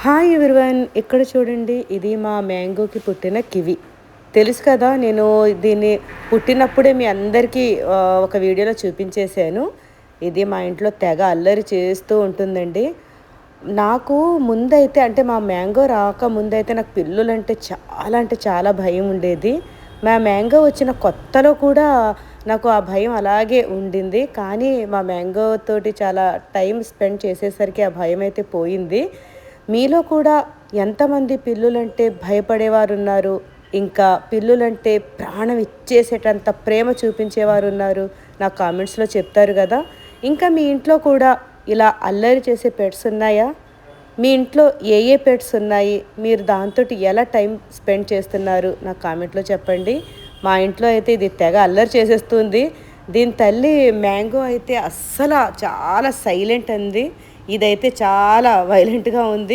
Hi everyone ఇక్కడ చూడండి? ఇది మా మ్యాంగోకి పుట్టిన కివి. తెలుసు కదా నేను దీన్ని పుట్టినప్పుడే మీ అందరికీ ఒక వీడియోలో చూపించేశాను. ఇది మా ఇంట్లో తెగ అల్లరి చేస్తూ ఉంటుందండి. నాకు ముందైతే అంటే మా మ్యాంగో రాక ముందైతే నాకు పిల్లులంటే చాలా అంటే చాలా భయం ఉండేది. మా మ్యాంగో వచ్చిన కొత్తలో కూడా నాకు ఆ భయం అలాగే ఉండింది. కానీ మా మ్యాంగో తోటి చాలా టైం స్పెండ్ చేసేసరికి ఆ భయం అయితే పోయింది. మీలో కూడా ఎంతమంది పిల్లులంటే భయపడేవారు ఉన్నారు ఇంకా పిల్లులంటే ప్రాణం ఇచ్చేసేటంత ప్రేమ చూపించేవారు ఉన్నారు నా కామెంట్స్లో చెప్తారు కదా. ఇంకా మీ ఇంట్లో కూడా ఇలా అల్లరి చేసే పెట్స్ ఉన్నాయా? మీ ఇంట్లో ఏ ఏ పెట్స్ ఉన్నాయి? మీరు దాంతో ఎలా టైం స్పెండ్ చేస్తున్నారు? నా కామెంట్లో చెప్పండి. మా ఇంట్లో అయితే ఇది తెగ అల్లరి చేసేస్తుంది. దీని తల్లి మ్యాంగో అయితే అస్సలు చాలా సైలెంట్ అంది. ఇదైతే చాలా వైలెంట్గా ఉంది.